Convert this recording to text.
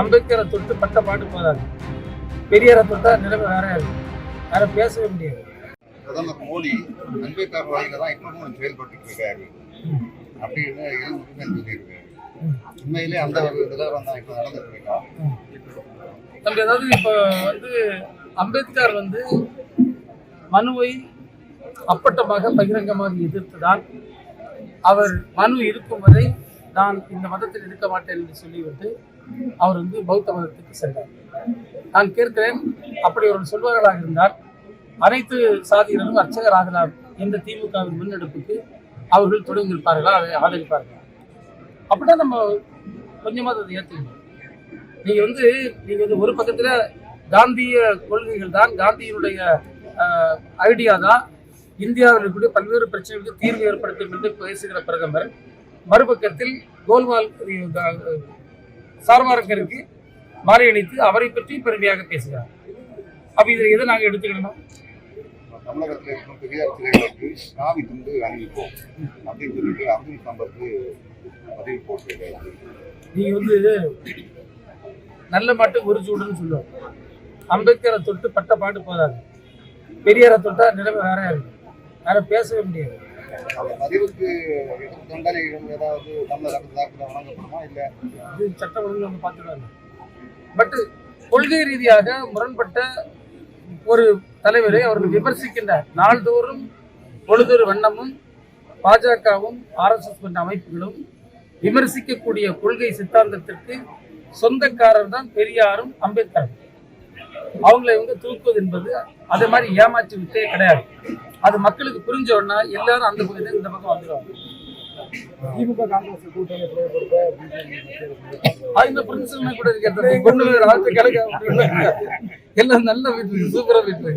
அம்பேத்கரை தொட்டு பட்ட பாட்டு போதாது. பெரியாரை தொட்டா நிலைமை வேற யாரும் பேசவே முடியாது. பிரதமர் மோடி அம்பேத்கர் வழியில தான் இப்பவும் செயல்பட்டு இருக்காரு. அப்படின்னு சொல்லியிருக்காரு. உண்மையிலே அந்த ஒரு நிலவரம் தான் இப்போ நடந்துட்டு அதாவது இப்போ வந்து அம்பேத்கர் வந்து மனுவை அப்பட்டமாக பகிரங்கமாக எதிர்த்துதான் அவர் மனு இருக்கும் வரை நான் இந்த மதத்தில் இருக்க மாட்டேன் என்று சொல்லிவிட்டு அவர் வந்து பௌத்த மதத்துக்கு சென்றார். நான் கேட்கிறேன் அப்படி அவர்கள் சொல்வார்களாக இருந்தால் அனைத்து சாதியினரும் அர்ச்சகராகலாம் என்ற திமுகவின் முன்னெடுப்புக்கு அவர்கள் தொடங்கியிருப்பார்களா? அதை ஆதரிப்பார்களா? அப்படின்னா நம்ம கொஞ்சமாக அதை ஏற்றுக்கணும். நீங்கள் வந்து நீங்கள் வந்து ஒரு பக்கத்தில் காந்திய கொள்கைகள் தான் காந்தியினுடைய ஐடியா தான். இந்தியாவில் இருக்கக்கூடிய பல்வேறு பிரச்சனைகளுக்கு தீர்வு ஏற்படுத்தும் என்று பேசுகிற பிரதமர். மறுபக்கத்தில் கோல்வால் அஹ், சார்வாரக்கருக்கு மாலை அணித்து அவரை பற்றி பெருமையாக பேசுகிறார். அப்ப இதில் எதை நாங்கள் எடுத்துக்கணும்? தமிழகத்தில் இருக்கும் பெரியார் சிலைகளுக்கு சாவி துண்டு அணிவிப்போம் அப்படின்னு சொல்லிட்டு அப்துல் சம்பத்து பதிவு போட்டிருக்காரு நீங்க வந்து நல்ல மாட்டு ஒரு சூடுன்னு சொல்லுவோம் அம்பேத்கரை தொட்டு பட்ட பாட்டு போதாது. பெரியாரை தொட்டா நிலைமை வேற இருக்கும் யாரும் பேசவே முடியாது. அந்த தண்டனைகள் ஏதாவது தமிழக வழங்கப்படுமா? இல்லை இது சட்ட ஒழுங்கு நம்ம பட் கொள்கை ரீதியாக முரண்பட்ட ஒரு தலைவரை அவர்கள் விமர்சிக்கின்றார். நாள்தோறும் பொழுதொரு வண்ணமும் பாஜகவும் ஆர்எஸ்எஸ் போன்ற அமைப்புகளும் விமர்சிக்கக்கூடிய கொள்கை சித்தாந்தத்திற்கு சொந்தக்காரர் தான் பெரியாரும் அம்பேத்கரும். அவங்களை இவங்க தூக்குவது என்பது அதே மாதிரி ஏமாற்றி விட்டே கிடையாது. அது மக்களுக்கு புரிஞ்ச உடனே எல்லாரும் அந்த பக்கத்துல இந்த பக்கம் வந்துடுவாங்க திமுக காங்கிரஸ் கூட்டணி செயல்படுத்த அது இந்த பிரின்சிபல் கூட இருக்கிறது கொண்டு போய் ராத்திரி கிழக்கு எல்லாம் நல்ல வீட்டு சூப்பரா வீட்டு.